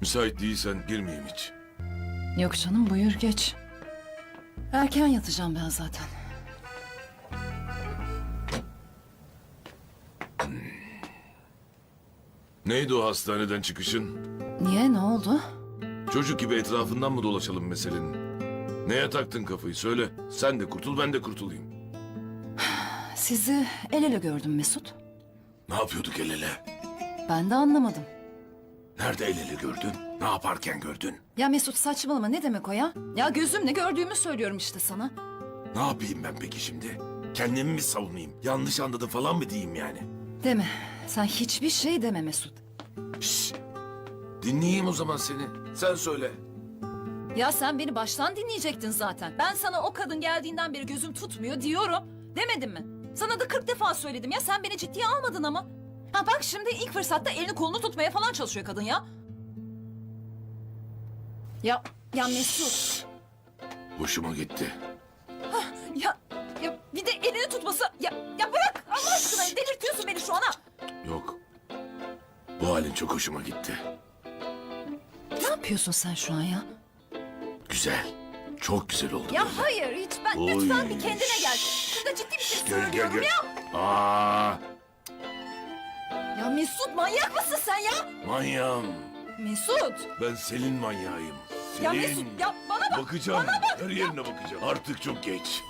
Müsait değilsen girmeyeyim hiç. Yok canım buyur geç. Erken yatacağım ben zaten. Neydi o hastaneden çıkışın? Niye ne oldu? Çocuk gibi etrafından mı dolaşalım meselenin? Neye taktın kafayı söyle. Sen de kurtul ben de kurtulayım. Sizi el ele gördüm Mesut. Ne yapıyorduk el ele? Ben de anlamadım. Nerede el ele gördün? Ne yaparken gördün? Ya Mesut saçmalama ne demek o ya? Ya gözümle gördüğümü söylüyorum işte sana. Ne yapayım ben peki şimdi? Kendimi mi savunayım? Yanlış anladım falan mı diyeyim yani? Deme. Sen hiçbir şey deme Mesut. Şşş. Dinleyeyim o zaman seni. Sen söyle. Ya sen beni baştan dinleyecektin zaten. Ben sana o kadın geldiğinden beri gözüm tutmuyor diyorum. Demedim mi? Sana da 40 defa söyledim ya sen beni ciddiye almadın ama. Ha bak şimdi ilk fırsatta elini kolunu tutmaya falan çalışıyor kadın ya. Ya ya Mesut. Hoşuma gitti. Ya ya bir de elini tutması. Ya ya bırak Allah aşkına delirtiyorsun beni şu an ha. Yok. Bu halin çok hoşuma gitti. Ne yapıyorsun sen şu an ya? Güzel. Çok güzel oldu. Ya böyle. hayır hiç ben Oy. lütfen bir kendine gel. Şurada ciddi bir şey Gel gel söylüyorum gel. ya. Aa, Ya Mesut manyak mısın sen ya? manyağım. Mesut. Ben Selin manyağıyım. Selin. Ya Mesut ya bana bak. Bakacağım. Her yerine bakacağım. Artık çok geç.